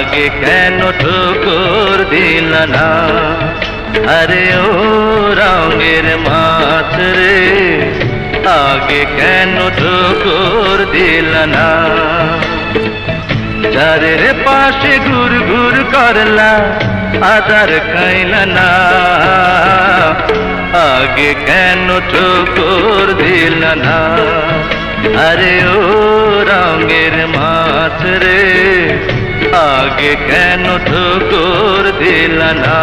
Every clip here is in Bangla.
আগে কেন ঠোকর দিল না? আরে ও রঙের মাছ রে, আগে কেন ঠোকর দিল না? চারের পাশে ঘুর ঘুর করলা, আদার খাইল না। আগে কেন ঠোকর দিল না? আরে ও রঙের মাছ রে আগে কেন ঠোকর দিল না?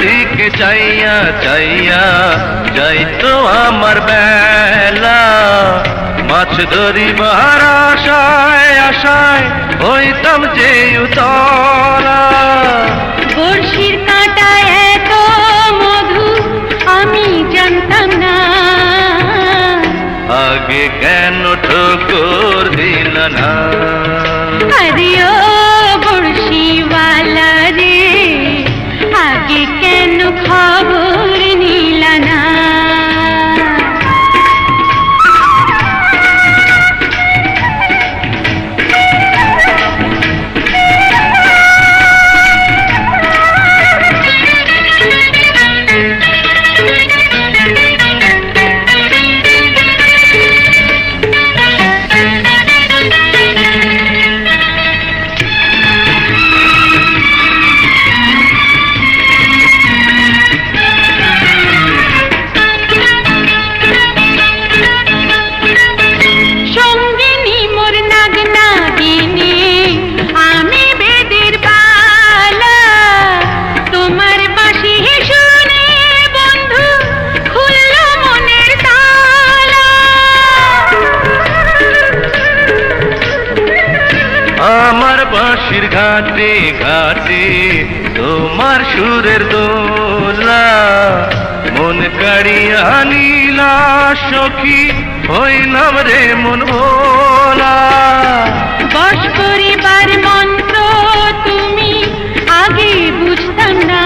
দিকে চাইয়া চাইয়া যাইতো আমার বেলা। মাছ ধরিবার আশায় আশায় হইতাম যে উতলা। বড়শির কাঁটা এত মধু আমি জানতাম না। আগে ঘাটে ঘাটে তোমার সুরের দোলা। মন কাড়িয়া নীলা সখী হইলাম রে মন ভোলা। বশ করিবার মন্ত্র তুমি আগে বুঝতাম না।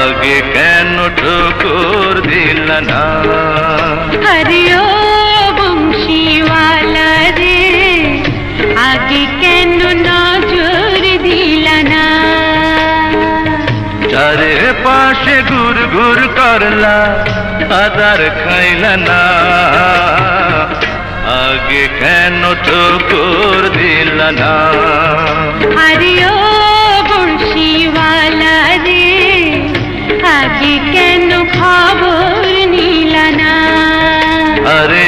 আগে কেন ঠোকর দিল না? আরে কেন নজর দিলা না চারে পাশে ঘুর ঘুর করলা আদার খাইল না আগে কেন ঠোকর দিল না আরে ও বংশীওয়ালা রে আগে কেন খবর নিলা না আরে